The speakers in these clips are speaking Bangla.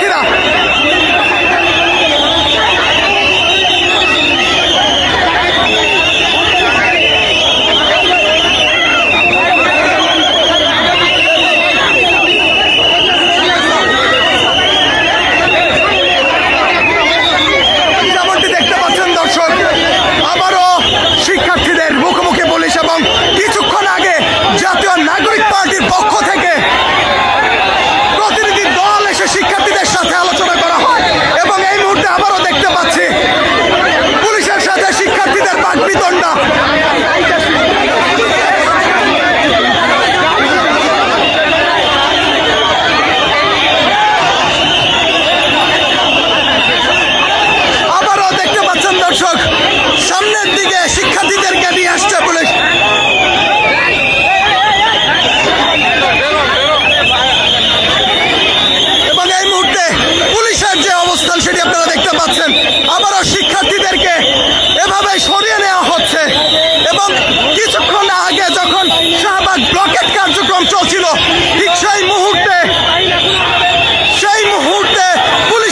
get up. এবং কিছুক্ষণ আগে যখন শাহবাগ ব্লকেট কার্যক্রম চলছিল ঠিক সেই মুহূর্তে সেই মুহূর্তে পুলিশ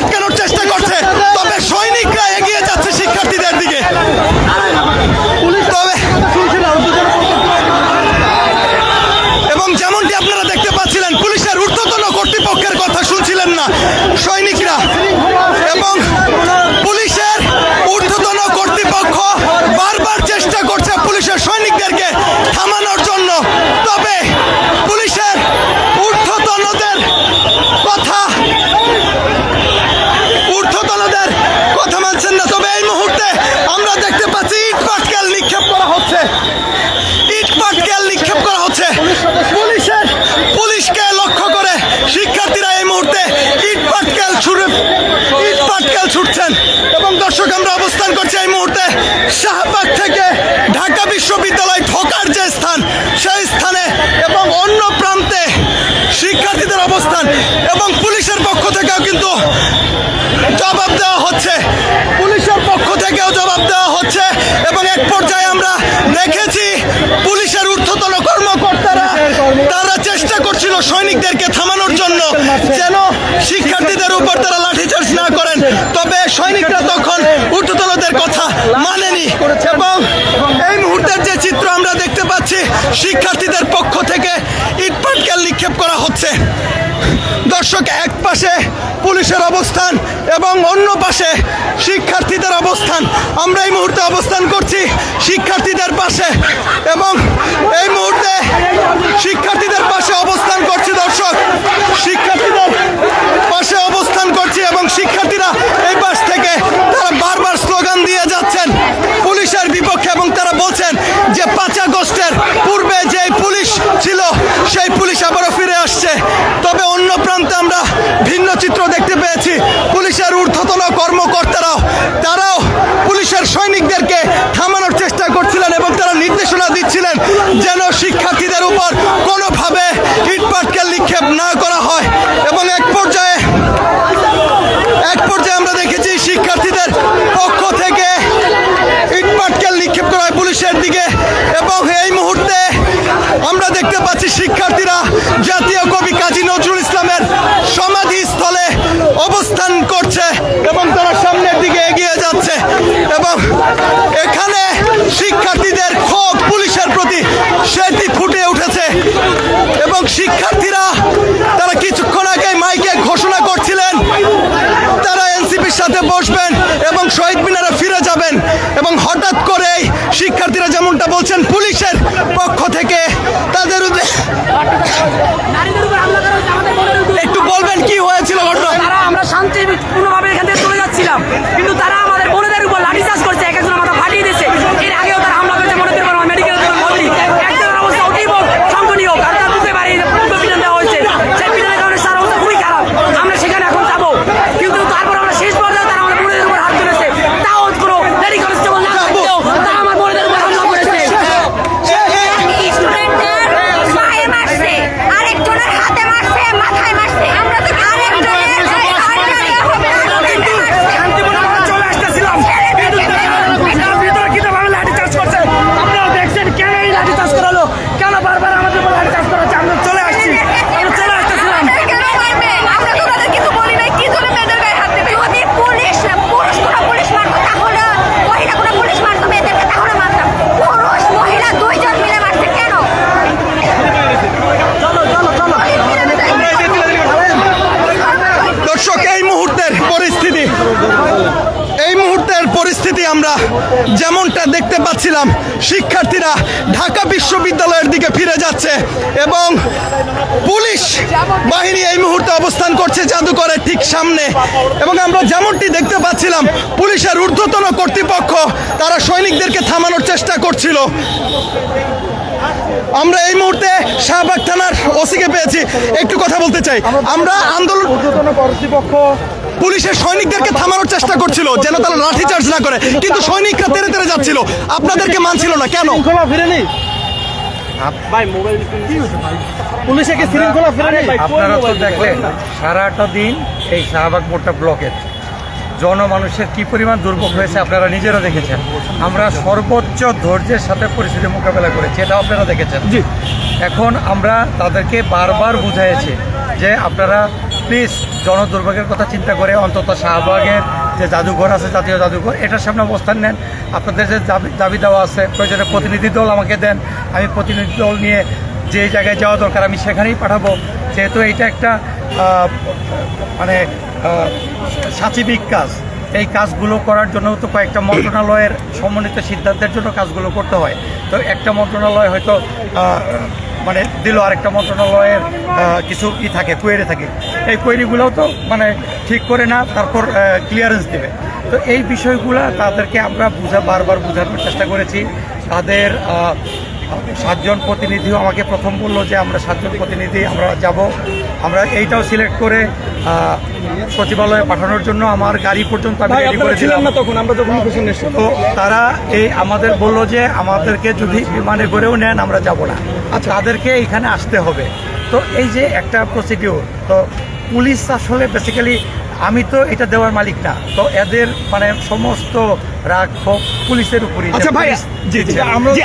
সৈনিকদেরকে আটকানোর চেষ্টা করছে তবে সৈনিকরা এগিয়ে যাচ্ছে শিক্ষার্থীদের দিকে তবে এবং যেমনটি আপনারা দেখতে পাচ্ছিলেন পুলিশের ঊর্ধ্বতন কর্তৃপক্ষের কথা শুনছিলেন না সৈনিকরা এবং পুলিশের ঊর্ধ্বতন কর্তৃপক্ষ বারবার চেষ্টা করছে পুলিশের সৈনিকদেরকে থামানোর জন্য তবে পুলিশের ঊর্ধ্বতনদের কথা ঊর্ধ্বতনদের কথা মানছেন না তবে এই মুহূর্তে আমরা দেখতে পাচ্ছি ইট পাটকেল নিক্ষেপ করা হচ্ছে ইট পাটকেল নিক্ষেপ করা হচ্ছে পুলিশের পুলিশকে লক্ষ্য করে শিক্ষার্থীরা এই মুহূর্তে ইট পাটকেল ছুড়ে ইট পাটকেল ছুটছেন। এবং দর্শক, আমরা অবস্থান করছি এই মুহূর্তে শাহবাগ থেকে ঢাকা বিশ্ববিদ্যালয় ঢোকার যে স্থান, সেই স্থানে এবং অন্য প্রান্তে শিক্ষার্থীদের অবস্থান এবং পুলিশের পক্ষ থেকেও কিন্তু জবাব দেওয়া হচ্ছে। পুলিশের পক্ষ থেকেও জবাব দেওয়া হচ্ছে এবং এক পর্যায়ে আমরা দেখেছি পুলিশের ঊর্ধ্বতন কর্মকর্তারা, তারা চেষ্টা করছিল সৈনিকদেরকে শিক্ষার্থীদের উপর তারা লাঠিচার্জ না করেন, তবে সৈনিকরা তখন ঊর্ধ্বতনদের কথা মানেনি। এবং এই মুহূর্তের যে চিত্র আমরা দেখতে পাচ্ছি, শিক্ষার্থীদের পক্ষ থেকে ইটপাটকেল নিক্ষেপ করা হচ্ছে। দর্শক, এক পাশে পুলিশের অবস্থান এবং অন্য পাশে শিক্ষার্থীদের অবস্থান। আমরা এই মুহূর্তে অবস্থান করছি শিক্ষার্থীদের পাশে এবং এই মুহূর্তে শিক্ষার্থীদের পাশে অবস্থান করছি দর্শক শিক্ষার্থীদের পাশে অবস্থান করছি এবং শিক্ষার্থীরা এই পাশ থেকে তারা বারবার স্লোগান দিয়ে যাচ্ছেন পুলিশের বিপক্ষে এবং তারা বলছেন যে পাঁচ আগস্টের পূর্বে যে পুলিশ ছিল সেই পুলিশ আবারও ফিরে আসছে তবে অন্য প্রান্তে আমরা ভিন্ন চিত্র দেখতে পুলিশের ঊর্ধ্বতন কর্মকর্তারাও, তারাও পুলিশের সৈনিকদেরকে থামানোর চেষ্টা করছিলেন এবং তারা নির্দেশনা দিচ্ছিলেন যেন শিক্ষার্থীদের উপর কোনোভাবে ইটপাটকেল নিক্ষেপ না করা হয় এবং এক পর্যায়ে এক পর্যায়ে আমরা দেখেছি শিক্ষার্থীদের পক্ষ থেকে ইটপাটকেল নিক্ষেপ করা হয় পুলিশের দিকে এবং এই মুহূর্তে আমরা দেখতে পাচ্ছি শিক্ষার্থীরা জাতীয় কবি কাজী নজরুল ইসলামের সমাধিস্থলে অবস্থান করছে এবং তারা সামনের দিকে এগিয়ে যাচ্ছে এবং এখানে শিক্ষার্থীদের ক্ষোভ পুলিশের প্রতি সেটি ফুটে উঠেছে এবং শিক্ষার্থীরা তারা কিছুক্ষণ আগে মাইকে ঘোষণা করছিলেন তারা এনসিপির সাথে বসবেন এবং শহীদ মিনারে ফিরে যাবেন এবং হঠাৎ করেই শিক্ষার্থীরা যেমনটা বলছেন পুলিশের পক্ষ থেকে তাদের উদ্দে- নারীদের উপর হামলা করা হয়েছে আমাদের বোনের উপর। একটু বলবেন কি হয়েছিল ঘটনা তারা আমরা শান্তিপূর্ণভাবে এখান থেকে চলে যাচ্ছিলাম কিন্তু তারা আমাদের বোনেদের উপর লাঠিচার্জ করছে এক একজন মাথা ফাটিয়ে দিয়েছে এর আগেও তারা হামলা করেছে বোনেদের উপর মেডিকেল ভর্তি একজনের অবস্থা অতীব শঙ্কনীয় কারণ তার বুকে বাড়ি বুকে পিটান দেওয়া হয়েছে সেই পিটানের কারণে তার অবস্থা খুবই খারাপ আমরা সেখানে এখন যাব কিন্তু তারপর আমরা শেষ পর্যায়ে তারা আমাদের বোনেদের উপর হাত তুলেছে তাও কোনো লেডি কনস্টেবল না থাকতেও তারা আমার বোনেদের উপর হামলা করেছে স্টুডেন্টের পায়ে মারছে আরেকজনের হাতে মারছে মাথায় মারছে আমরা তো আরেকজনের শান্তিপূর্ণভাবে চলে আসতেছিলাম কিন্তু তারা ভিতরে কীভাবে লাঠি চার্জ করছে আপনারা দেখছেন কেন এই লাঠি চার্জ করালো কেন বারবার আমাদের উপর লাঠি চার্জ করা হচ্ছে আমরা চলে আসছি আমরা চলে আসতেছিলাম কেন মারবে আমরা তো তাদের কিছু বলি নাই কি জন্য মেয়েদের গায়ে হাত দেবে যদি পুলিশ পুরুষ কোনো পুলিশ মারতো তাহলে মহিলা কোনো পুলিশ মারতো মেয়েদেরকে তাহলে মারতাম পুরুষ মহিলা দুইজন মিলে মারছে কেন চলো চলো চলো দর্শক এই মুহূর্তের পরিস্থিতি এই মুহূর্তের পরিস্থিতি আমরা যেমনটা দেখতে পাচ্ছিলাম শিক্ষার্থীরা ঢাকা বিশ্ববিদ্যালয়ের দিকে ফিরে যাচ্ছে এবং পুলিশ বাহিনী এই মুহূর্তে অবস্থান করছে জাদুঘরের ঠিক সামনে। এবং আমরা যেমনটি দেখতে পাচ্ছিলাম পুলিশের ঊর্ধ্বতন কর্তৃপক্ষ তারা সৈনিকদেরকে থামানোর চেষ্টা করছিল। আমরা এই মুহূর্তে শাহবাগ থানার ওসিকে পেয়েছি। একটু কথা বলতে চাই। আমরা আন্দোলন কর্তৃপক্ষ পুলিশের সৈনিকদেরকে থামানোর চেষ্টা করছিল যেন তারা লাঠিচার্জ না করে। কিন্তু সৈনিকরা তেরে তেরে যাচ্ছিল। আপনাদেরকে মানছিল না কেন? ভাই পুলিশে কি শৃঙ্খলা ফিরেনি? আপনারা তো দেখলেন সারাটা দিন এই শাহবাগ মোড়টা ব্লকের। জনমানুষের কি পরিমাণ দুর্ভোগ হয়েছে আপনারা নিজেরা দেখেছেন। আমরা সর্বোচ্চ ধৈর্যের সাথে পরিস্থিতি মোকাবেলা করেছি এটা আপনারা দেখেছেন। এখন আমরা তাদেরকে বারবার বুঝাইছি যে আপনারা প্লিজ জনদুর্ভোগের কথা চিন্তা করে অন্তত শাহবাগের যে জাদুঘর আছে, জাতীয় জাদুঘর, এটার সামনে অবস্থান নেন। আপনাদের যে দাবি দেওয়া আছে, প্রয়োজনে প্রতিনিধি দল আমাকে দেন। আমি প্রতিনিধি দল নিয়ে যে জায়গায় যাওয়া দরকার, আমি সেখানেই পাঠাবো। যেহেতু এটা একটা মানে সাচিবিক কাজ। এই কাজগুলো করার জন্য তো কয়েকটা মন্ত্রণালয়ের সমন্বিত সিদ্ধান্তের জন্য কাজগুলো করতে হয়। তো একটা মন্ত্রণালয় হয়তো মানে দিল আরেকটা মন্ত্রণালয়ের কিছু ই থাকে কোয়েরি থাকে। এই কোয়েরিগুলোও তো মানে ঠিক করে না তারপর ক্লিয়ারেন্স দেবে। তো এই বিষয়গুলো তাদেরকে আমরা বুঝা বারবার বোঝানোর চেষ্টা করেছি। তাদের সাতজন প্রতিনিধিও আমাকে প্রথম বলল যে আমরা সাতজন প্রতিনিধি আমরা যাব। আমরা এইটাও সিলেক্ট করে সচিবালয়ে পাঠানোর জন্য আমার গাড়ি পর্যন্ত আমি রেডি না তখন আমরা যখন তো তারা এই আমাদের বলল যে আমাদেরকে যদি বিমানে করেও নেন আমরা যাব না। তাদেরকে এখানে আসতে হবে। তো এই যে একটা প্রসিডিউর তো পুলিশ আসলে বেসিক্যালি আমি তো এটা দেওয়ার মালিক না তো এদের মানে সমস্ত রাগ ক্ষোভ পুলিশের উপরে আচ্ছা ভাই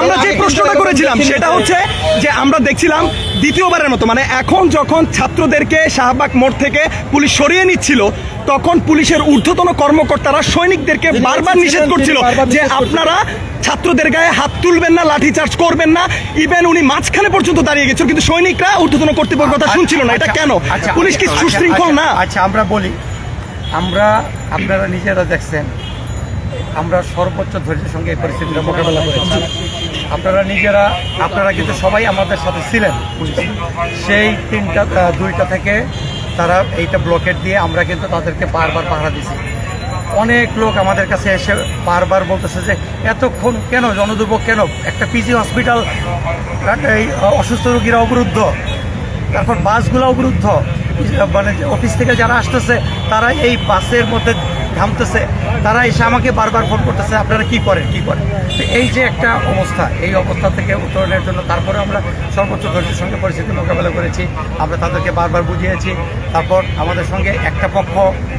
আমরা যে প্রশ্নটা করেছিলাম সেটা হচ্ছে যে আমরা দেখছিলাম দ্বিতীয়বারের মতো মানে এখন যখন ছাত্রদেরকে শাহবাগ মোড় থেকে পুলিশ সরিয়ে নিচ্ছিল তখন পুলিশের ঊর্ধ্বতন কর্মকর্তারা সৈনিকদেরকে বারবার নিষেধ করছিল যে আপনারা ছাত্রদের গায়ে হাত তুলবেন না লাঠিচার্জ করবেন না ইভেন উনি মাঝখানে পর্যন্ত দাঁড়িয়ে গেছিল কিন্তু সৈনিকরা ঊর্ধ্বতন কর্তৃপক্ষের কথা শুনছিল না। এটা আচ্ছা, কেন? আচ্ছা, পুলিশ কি আচ্ছা, সুশৃঙ্খল আচ্ছা, না? আচ্ছা আমরা বলি আমরা আপনারা নিজেরা দেখছেন আমরা সর্বোচ্চ ধৈর্যের সঙ্গে এই পরিস্থিতিটা মোকাবেলা করেছি। আপনারা নিজেরা, আপনারা কিন্তু সবাই আমাদের সাথে ছিলেন। সেই তিনটা দুইটা থেকে তারা এইটা ব্লকেট দিয়ে আমরা কিন্তু তাদেরকে বারবার পাহারা দিছি। অনেক লোক আমাদের কাছে এসে বারবার বলতেছে যে, এতক্ষণ কেন? জনদুর্ভোগ কেন? একটা পিজি হসপিটাল এই অসুস্থ রোগীরা অবরুদ্ধ। তারপর বাসগুলো অবরুদ্ধ। মানে অফিস থেকে যারা আসতেছে, তারা এই বাসের মধ্যে থামতেছে তারা এসে আমাকে বারবার ফোন করতেছে, আপনারা কি করেন কি করেন? তো এই যে একটা অবস্থা, এই অবস্থা থেকে উত্তরণের জন্য তারপরে আমরা সর্বোচ্চ ধৈর্যের সঙ্গে পরিস্থিতি মোকাবেলা করেছি। আমরা তাদেরকে বারবার বুঝিয়েছি। তারপর আমাদের সঙ্গে একটা পক্ষ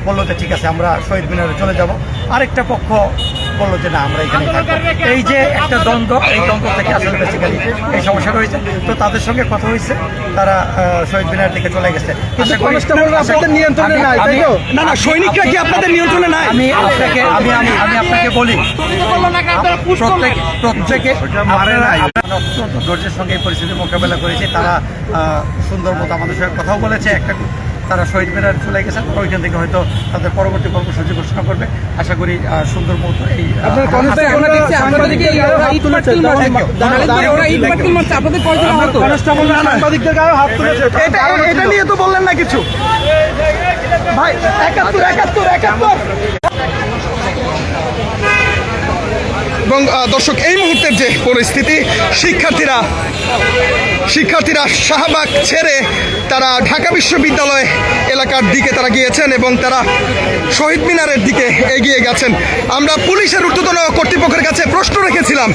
বলল যে, ঠিক আছে, আমরা শহীদ মিনারে চলে যাব। আরেকটা পক্ষ বলল যে না আমরা এখানে এই যে একটা দ্বন্দ্ব এই দ্বন্দ্ব থেকে আসলে বেসিক্যালি এই সমস্যাটা হয়েছে তো তাদের সঙ্গে কথা হয়েছে তারা শহীদ মিনার দিকে চলে গেছে। নিয়ন্ত্রণে আমি- নাই, তাই আমি- তো? না না সৈনিকরা কি আপনাদের নিয়ন্ত্রণে নাই? আমি আপনাকে আমি আমি আমি আপনাকে বলি। প্রত্যেক প্রত্যেকে ধৈর্যের সঙ্গে এই পরিস্থিতি মোকাবেলা করেছে। তারা আহ, সুন্দর মতো আমাদের সঙ্গে কথাও বলেছে। একটা তারা শহীদ মিনার চলে গেছেন ওইখান থেকে হয়তো তাদের পরবর্তী কর্মসূচি ঘোষণা করবে। আশা করি সুন্দর মতো এই এটা নিয়ে তো বললেন না কিছু। ভাই একাত্তর একাত্তর একাত্তর। এবং দর্শক, এই মুহূর্তের যে পরিস্থিতি, শিক্ষার্থীরা শিক্ষার্থীরা শাহবাগ ছেড়ে তারা ঢাকা বিশ্ববিদ্যালয় এলাকার দিকে তারা গিয়েছেন এবং তারা শহীদ মিনারের দিকে এগিয়ে গেছেন। আমরা পুলিশের ঊর্ধ্বতন কর্তৃপক্ষের কাছে প্রশ্ন রেখেছিলাম।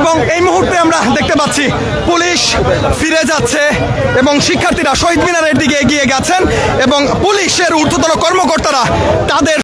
এবং এই মুহূর্তে আমরা দেখতে পাচ্ছি, পুলিশ ফিরে যাচ্ছে এবং শিক্ষার্থীরা শহীদ মিনারের দিকে এগিয়ে গেছেন এবং পুলিশের ঊর্ধ্বতন কর্মকর্তারা তাদের